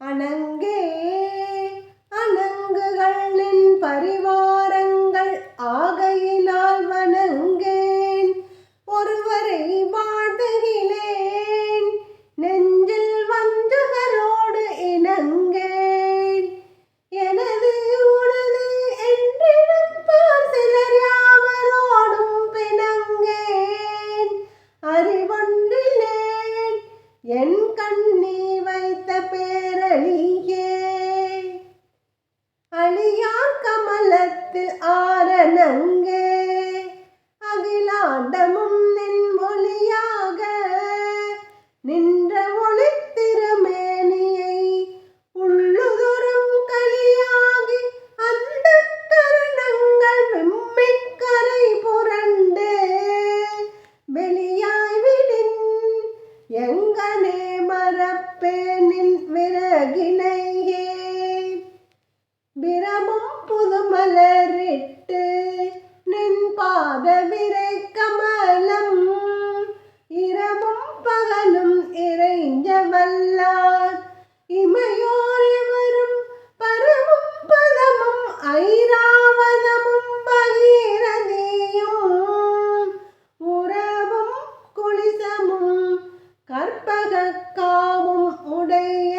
அணங்கே அகிலாண்டமும் நின் ஒளியாக நின்ற ஒளி திருமேனியை உள்ளுதொரும் கலியாகி அந்த கரணங்கள் வெம்மை கரை புரண்டு வெளியாய் விடின் எங்கனே மரப்பேனில் விறகினையே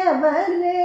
உடையவரே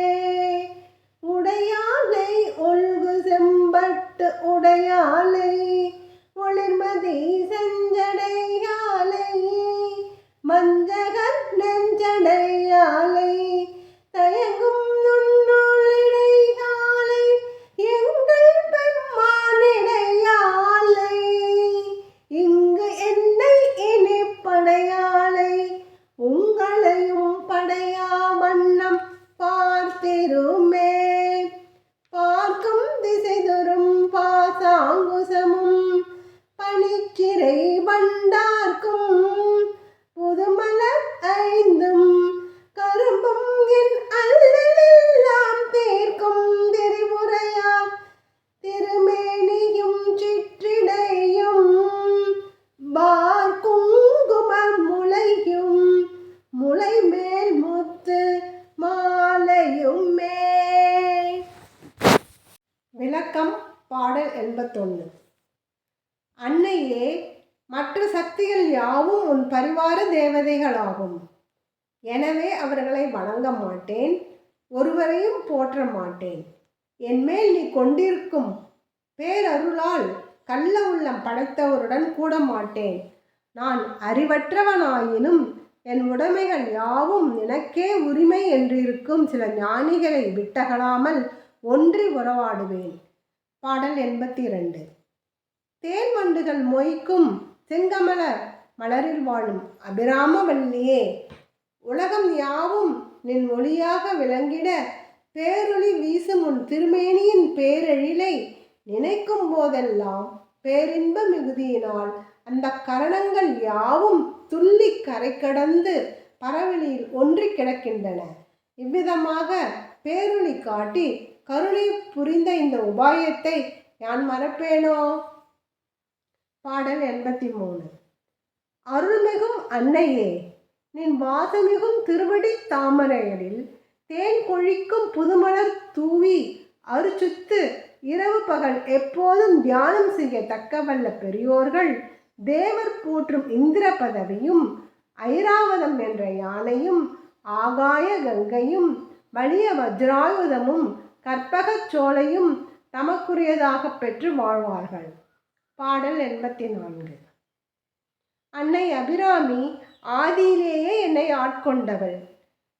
பாடல் அன்னையே மற்ற சக்திகள் யாவும் உன் பரிவார தேவதைகளாகும். எனவே அவர்களை வணங்க மாட்டேன் ஒருவரையும் போற்ற மாட்டேன். என்மேல் நீ கொண்டிருக்கும் பேரருளால் கள்ள உள்ளம் படைத்தவருடன் கூட மாட்டேன். நான் அறிவற்றவனாயினும் என் உடைமைகள் யாவும் எனக்கே உரிமை என்றிருக்கும் சில ஞானிகளை விட்டகலாமல் ஒன்றி உறவாடுவேன். பாடல் எண்பத்தி இரண்டு தேன் வண்டுகள் மொய்க்கும் செங்கமலர் மலரில் வாழும் அபிராமவல்லியே உலகம் யாவும் நின் ஒளியாக விளங்கிட பேரொளி வீசும் உன் திருமேனியின் பேரெழிலை நினைக்கும் போதெல்லாம் பேரின்ப மிகுதியினால் அந்த கரணங்கள் யாவும் துள்ளி கரை கடந்து பரவெளியில் ஒன்றி கிடக்கின்றன. இவ்விதமாக பேரொளி காட்டி கருணை புரிந்த இந்த உபாயத்தை யான் மறப்பேனோ? பாடல் எண்பத்தி மூணு அருள்மிகும் அன்னையே நின் வாசமிகும் திருவடி தாமரைகளில் தேன் கொழிக்கும் புதுமலர் தூவி அருச்சுத்து இரவு பகல் எப்போதும் தியானம் செய்ய தக்கவல்ல பெரியோர்கள் தேவர் போற்றும் இந்திர பதவியும் ஐராவதம் என்ற யானையும் ஆகாய கங்கையும் வலிய வஜ்ராயுதமும் கற்பகச் சோலையும் தமக்குரியதாக பெற்று வாழ்வார்கள். பாடல் எண்பத்தி நான்கு அன்னை அபிராமி ஆதியிலேயே என்னை ஆட்கொண்டவள்.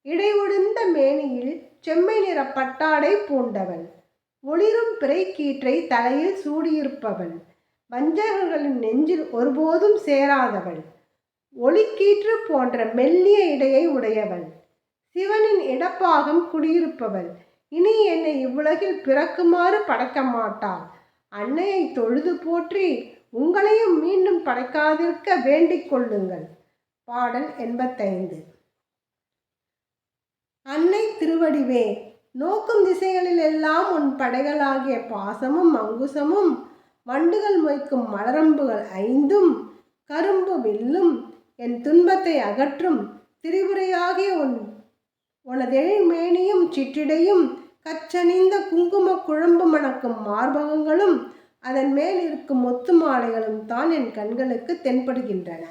இடைஒடிந்த மேனியில் செம்மை நிற பட்டாடை பூண்டவள். ஒளிரும் பிறை கீற்றை தலையில் சூடியிருப்பவள். வஞ்சகர்களின் நெஞ்சில் ஒருபோதும் சேராதவள். ஒளிக்கீற்று போன்ற மெல்லிய இடையை உடையவள். சிவனின் இடப்பாகம் குடியிருப்பவள். இனி என்னை இவ்வுலகில் பிறக்குமாறு படைக்க மாட்டாள் அன்னையை தொழுது போற்றி உங்களையும் மீண்டும் படைக்காதிருக்க வேண்டிக் கொள்ளுங்கள். பாடல் எண்பத்தைந்து. அன்னை திருவடிவே நோக்கும் திசைகளில் எல்லாம் உன் படைகளாகிய பாசமும் மங்குசமும் வண்டுகள் மொய்க்கும் மலரம்புகள் ஐந்தும் கரும்பு வில்லும் என் துன்பத்தை அகற்றும் திரிபுரையாகிய உன் உனதெழில் மேனியும் சிற்றிடையும் கச்சணிந்த குங்கும குழம்பு மணக்கும் மார்பகங்களும் அதன் மேல் இருக்கும் முத்து மாலைகளும் தான் என் கண்களுக்கு தென்படுகின்றன.